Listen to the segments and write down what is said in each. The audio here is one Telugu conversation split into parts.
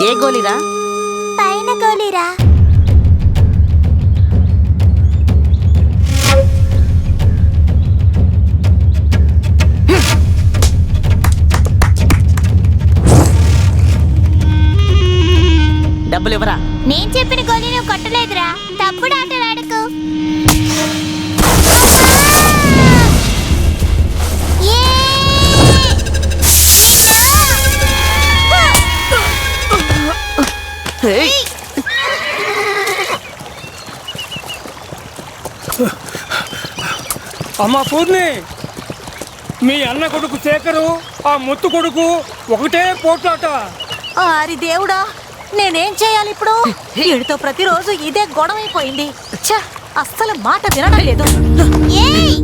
ఏ గోలీరా పైన గోలీరా డబ్బులు ఇవ్వరా నేను చెప్పిన గోలీ నువ్వు కొట్టలేదురా. తప్పుడు ఆటలు ఆడకు. అమ్మా పూర్ణి మీ అన్న కొడుకు శేఖరు ఆ ముత్తు కొడుకు ఒకటే పోట్లాట. ఆరి దేవుడా? నేనేం చేయాలి ఇప్పుడు? వీడితో ప్రతిరోజు ఇదే గొడవైపోయింది. ఛ అస్సలు మాట వినడం లేదు. ఏయ్!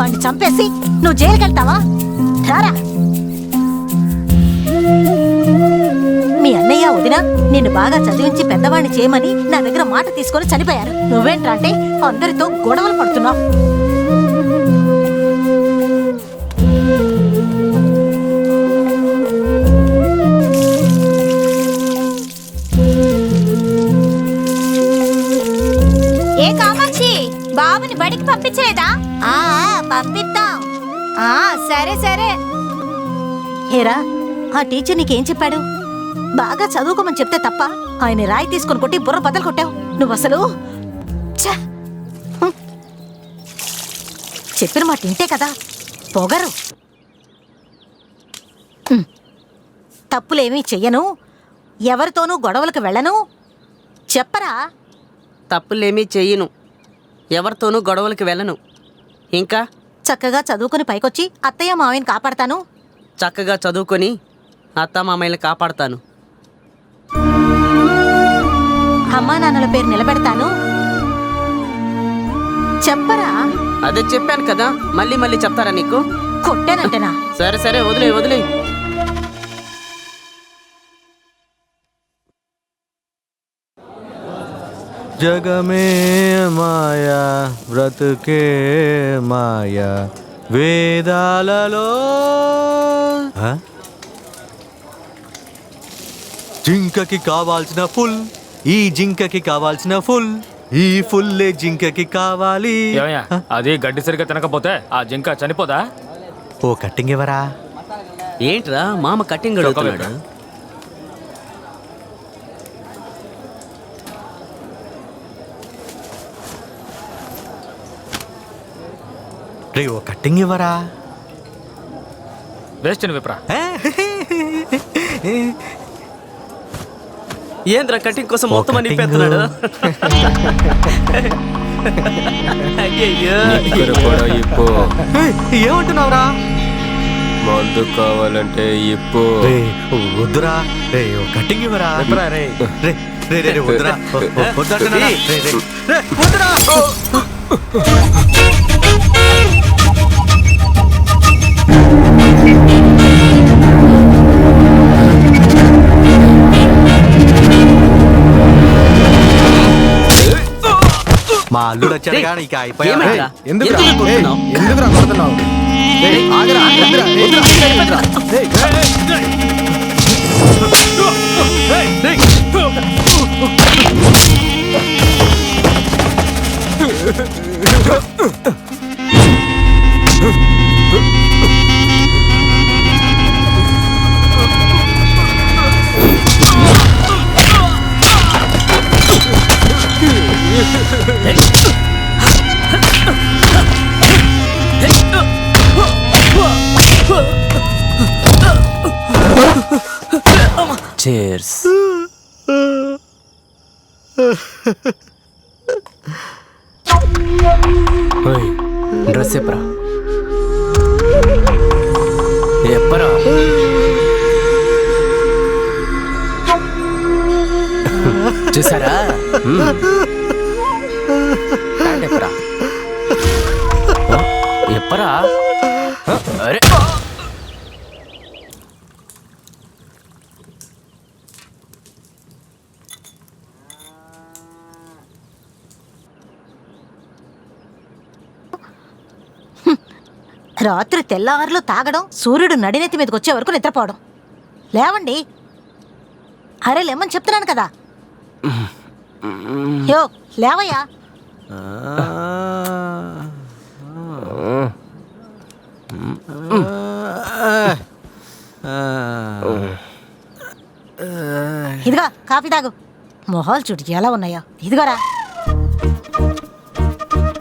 వాడిని చంపేసి నువ్వు జైలుకి వెళ్తావా రారా. మీ అన్నయ్య వదిన నిన్ను బాగా చదివించి పెద్దవాడిని చేయమని నా దగ్గర మాట తీసుకొని చనిపోయారు. నువ్వేంట్రా అంటే అందరితో గొడవలు పడుతున్నావు. హేరా ఆ టీచర్ నీకేం చెప్పాడు? బాగా చదువుకోమని చెప్తే తప్ప ఆయన రాయి తీసుకొని కొట్టి బుర్ర బద్దలు కొట్టావు. నువ్వు అసలు. చెప్పిన మాట ఇంతే కదా? పొగరు. తప్పులేమీ చెయ్యను. ఎవరితోనూ గొడవలకు వెళ్ళను. చెప్పరా? తప్పులేమీ చెయ్యను. ఎవరితోనూ గొడవలకి వెళ్ళను. ఇంకా? చక్కగా చదువుకుని పైకొచ్చి అత్తయ్య మావయ్యని కాపాడతాను. చక్కగా చదువుకొని అత్తామామయ్యని కాపాడతాను. అమ్మా నాన్నల పేరు నిలబెడతాను. చెప్పరా? అదే చెప్పాను కదా మళ్ళీ మళ్ళీ చెప్తారా నీకు? కొట్టానంటేనా? సరే సరే వదిలే వదిలే. జగమే మాయా బ్రతుకే మాయా. వేదాలలో? జింకకి కావాల్సిన ఫుల్ ఈ జింకకి కావాల్సిన ఫుల్ ఈ ఫుల్లే జింకకి కావాలి. ఏమయ్యా అది గడ్డి సరిగ్గా తినకపోతే ఆ జింక చనిపోదా? ఓ కట్టింగ్ ఎవరా ఏంట్రా మామ కటింగ్ అడుగుతున్నాడు. రే ఓ కట్టింగ్ ఎవరా వేస్ట్ విప్రా ఏంద్రా కటింగ్ కోసం మొత్తం అని కటింగ్. ఇప్పు. ఏమంటున్నావురా? మందు కావాలంటే ఇప్పు. వద్దురా. రే ఓ కట్టింగ్ ఇవ్వరా? విప్రా రే. రే రే వద్దురా. ఓ, ఓ, వద్దంటున్నారా? రే రే. రే వద్దురా. అల్లుడు వచ్చాడు కానీ ఇక అయిపోయా? ఎందుకురా? ఎందుకురా కొడుతున్నావు ఏయ్, ఆగరా. ఏయ్, చేర్స్ డ్రెస్ చెప్పరా? చెప్పరా? చూసారా? చెప్పరా? చెప్పరా? రాత్రి తెల్లవారులు తాగడం సూర్యుడు నడినెత్తి మీదకి వచ్చే వరకు నిద్రపోవడం. లేవండి. అరే లేమని చెప్తున్నాను కదా. యో లేవయ్యా. ఇదిగో కాఫీ తాగు. మొహాలు చుట్టు ఎలా ఉన్నాయో. ఇదిగోరా.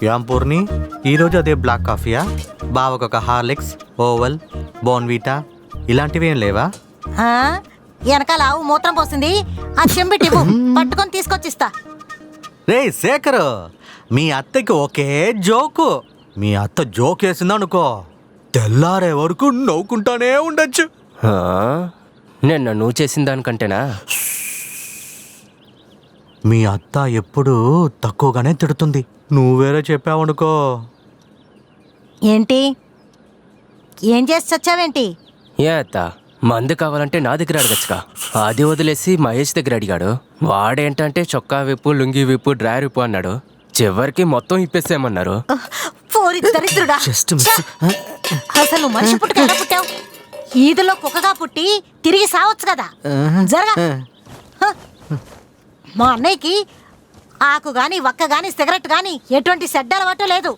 యాంపూర్ణి ఈరోజు అదే బ్లాక్ కాఫీయా? బావకు ఒక హార్లిక్స్ ఓవల్ బోన్వీటా ఇలాంటివి ఏం లేవా? ఆ? వెనకాల ఆవు మూత్రం పోసింది. ఆ చెంబిటివ్వు పట్టుకొని తీసుకొచ్చిస్తా. రే శేఖర్ మీ అత్తకి ఒకే జోకు. మీ అత్త జోక్ వేసిందనుకో తెల్లారే వరకు నవ్వుకుంటానే ఉండొచ్చు. ఆ? నిన్న నువ్వు చేసిన దానికంటేనా? మీ అత్త ఎప్పుడు తక్కువగానే తిడుతుంది. నువ్వు వేరే చెప్పావనుకో ఏంటి? ఏం చేసి చచ్చావేంటి ఏ అత్త మందు కావాలంటే నా దగ్గర అడగచ్చుగా. అది వదిలేసి మహేష్ దగ్గర అడిగాడు. వాడేంటంటే చొక్కా విప్పు లుంగి విప్పు డ్రైర్ విప్పు అన్నాడు. చివరికి మొత్తం ఇప్పేసేయమన్నారు. పోరి దరిద్రుడా. Just miss. ఛ! అసలు మనిషి పుట్టుక ఎలా పుట్టావు? ఈదులో కుక్కగా పుట్టి తిరిగి సావచ్చు కదా? జరగా. హ! మా అన్నయ్యకి ఆకు గాని వక్క గాని సిగరెట్ గాని ఎటువంటి చెడ్డ అలవాటు లేదు.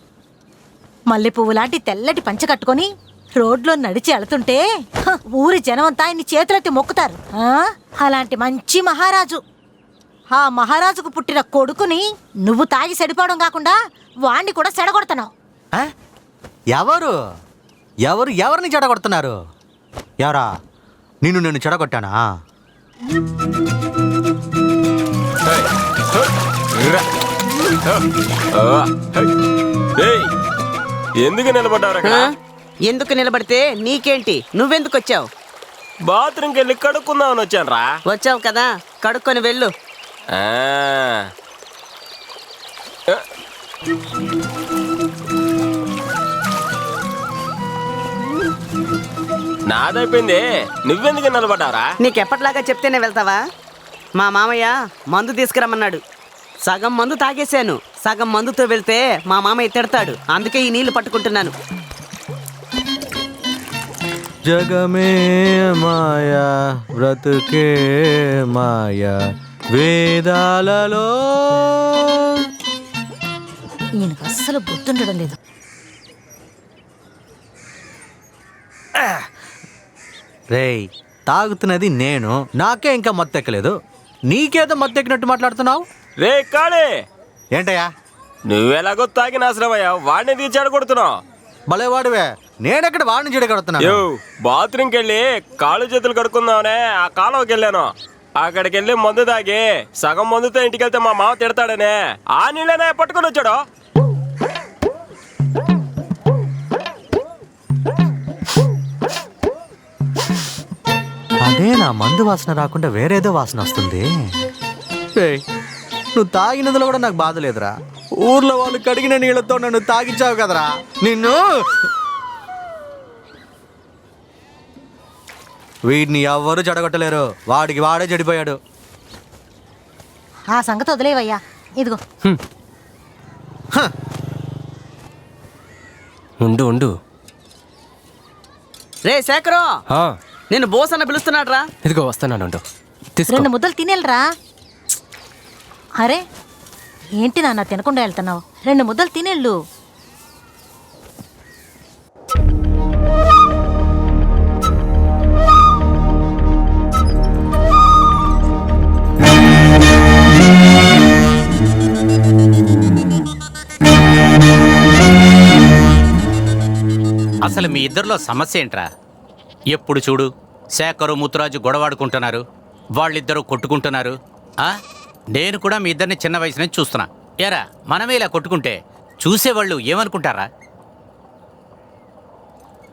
మల్లె పువ్వు లాంటి తెల్లటి పంచ కట్టుకొని రోడ్లో నడిచి వెళుతుంటే! ఊరి జనమంతా ఆయన్ని చేతులెత్తి మొక్కుతారు ఆ? అలాంటి మంచి మహారాజు ఆ మహారాజుకు పుట్టిన కొడుకుని నువ్వు తాగి సెడిపోవడం కాకుండా వాణ్ణి కూడా సెడగొడుతున్నావు ఆ? ఎవరు ఎవరు ఎవరిని చెడగొడుతున్నారు ఎవరా నిన్ను నేను చెడగొట్టానా ఏయ్, ఎందుకు నిలబడ్డారు అక్కడ? ఎందుకు నిలబడితే నీకేంటి? నువ్వెందుకు వచ్చావు? బాత్రూమ్కి వెళ్ళి కడుక్కుందామని వచ్చాను రా. వచ్చావు కదా? కడుక్కొని వెళ్ళు. నాదైపోయింది. నువ్వెందుకు నిలబడ్డావురా? నీకెప్పట్లాగా చెప్తేనే వెళ్తావా? మా మామయ్య మందు తీసుకురమ్మన్నాడు. సగం మందు తాగేశాను. సగం మందుతో వెళ్తే మా మామయ్య తిడతాడు. అందుకే ఈ నీళ్ళు పట్టుకుంటున్నాను. జగమే మాయా బ్రతుకే మాయా వేదాలలో. ఈయనకు అస్సలు గుర్తుండడం లేదు. రేయ్ తాగుతున్నది నేను. నాకే ఇంకా మత్తెక్కలేదు. నీకేదో మత్తెక్కినట్టు మాట్లాడుతున్నావు? రే కాళే ఏంటయ్యా? నువ్వెలాగో తాగి నాశనమయ్యా వాడిని తీర్చాడు కొడుతున్నావు భలేవాడివే నేనెక్కడ వాడిని చెడగడుతున్నాను? యో బాత్రూమ్కి వెళ్ళి కాళ్ళు చేతులు కడుక్కుందామనే ఆ కాలువకి వెళ్ళాను అక్కడికి వెళ్ళి మందు తాగి సగం మందుతో ఇంటికి వెళ్తే మా మామ తిడతాడనే ఆ నీళ్ళనే పట్టుకొని వచ్చాడు. అదే నా మందు వాసన రాకుండా వేరేదో వాసన వస్తుంది. నువ్వు తాగినదిలో కూడా నాకు బాధ లేదురా. ఊర్లో వాళ్ళు కడిగిన నీళ్ళతో నన్ను తాగించావు కదరా. నిన్ను! వీడిని ఎవ్వరూ జడగొట్టలేరు వాడికి వాడే చెడిపోయాడు. ఆ సంగతి వదిలేవయ్యా. ఇదిగో. ఉండు ఉండు. రే శేఖరు! నేను బోస్ అన్న పిలుస్తున్నాడు రా ఇదిగో వస్తున్నాను ఉండు. తీసుకో. రెండు ముద్దలు తినేళ్ళరా అరే ఏంటి నాన్న తినకుండా వెళ్తున్నావు? రెండు ముద్దలు తినేళ్ళు. అసలు మీ ఇద్దరిలో సమస్య ఏంట్రా? ఎప్పుడు చూడు శేఖరు ముత్తురాజు గొడవాడుకుంటున్నారు వాళ్ళిద్దరూ కొట్టుకుంటున్నారు. ఆ? నేను కూడా మీ ఇద్దరిని చిన్న వయసు నుంచి చూస్తున్నా. ఏరా మనమే ఇలా కొట్టుకుంటే చూసేవాళ్ళు ఏమనుకుంటారా?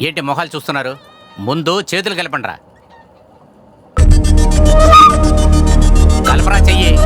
ఏంటి మొహాలు చూస్తున్నారు? ముందు చేతులు కలపండ్రా. కలపరా చెయ్యి.